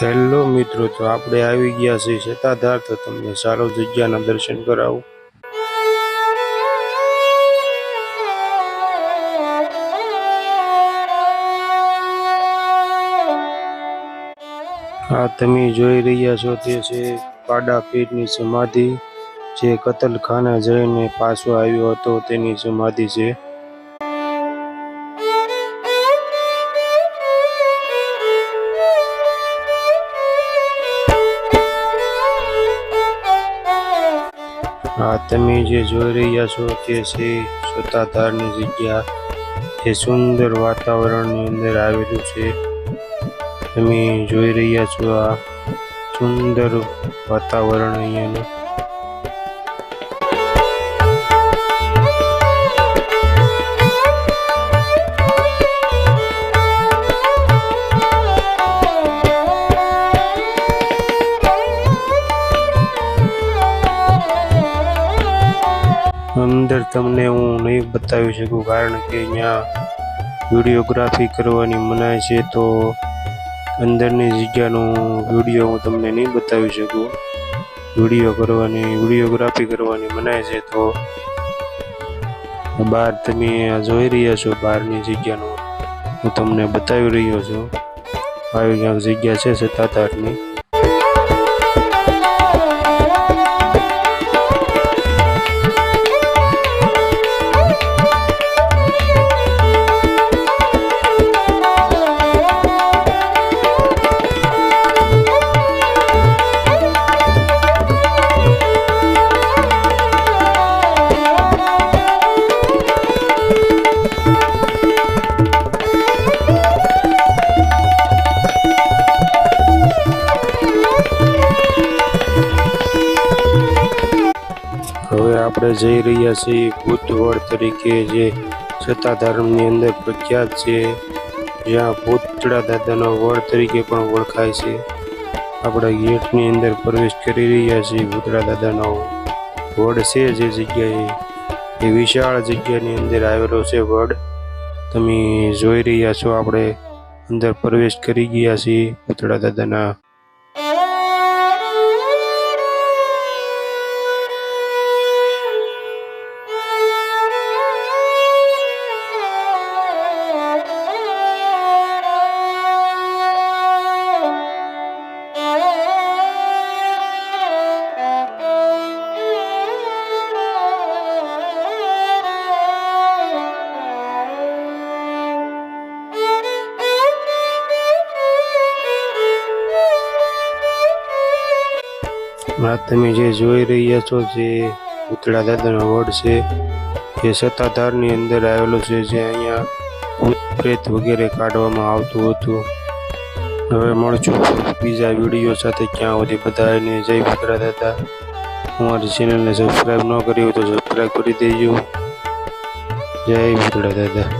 Hello મિત્રો, તો આપણે આવી ગયા છીએ સત્તાધાર, તો તમને સારો જગ્યાના દર્શન કરાવું. આ તમે જોઈ રહ્યા છો તે છે પાડા પીરની સમાધિ, જે કતલખાને જઈને પાછો આવ્યો હતો, તેની સમાધિ છે. આ તમે જે જોઈ રહ્યા છો તે છે સત્તાધારની જગ્યા. જે સુંદર વાતાવરણની અંદર આવેલું છે. તમે જોઈ રહ્યા છો આ સુંદર વાતાવરણ અહીંયાનું. અંદર તમને હું નહીં બતાવી શકું કારણ કે અહીંયા વિડીયોગ્રાફી કરવાની મનાય છે તો અંદરની જગ્યાનો વીડિયો હું તમને નહીં બતાવી શકું. વીડિયો કરવાની, વિડીયોગ્રાફી કરવાની મનાય છે તો બહાર તમે જોઈ રહ્યા છો બહારની જગ્યાનો. હું તમને બતાવી રહ્યો છું. આવી ક્યાંક જગ્યા છે સત્તાધારની હવે આપણે જઈ રહ્યા છીએ બુદ્ધવડ તરીકે જે સત્તાધારની અંદર પ્રખ્યાત છે, જ્યાં ભૂતળા દાદાનો વડ તરીકે પણ ઓળખાય છે. આપણા ગેટની અંદર પ્રવેશ કરી રહ્યા છીએ ભૂતળા દાદાનો વડ છે જે જગ્યાએ, એ વિશાળ જગ્યાની અંદર આવેલો છે વડ. તમે જોઈ રહ્યા છો, આપણે અંદર પ્રવેશ કરી ગયા છીએ ભૂતળા દાદાના આ તમે જે જોઈ રહ્યા છો જે ઉતળા દાદાનો વડ છે, એ સત્તાધારની અંદર આવેલો છે, જે અહીંયા ભૂત પ્રેત વગેરે કાઢવામાં આવતું હતું. હવે મળશું બીજા વીડિયો સાથે ક્યાં સુધી બધાને જય ભૂતળા દાદા. અમારી ચેનલને સબસ્ક્રાઈબ ન કરી હોય તો સબસ્ક્રાઈબ કરી દેજો. જય ભૂતળા દાદા.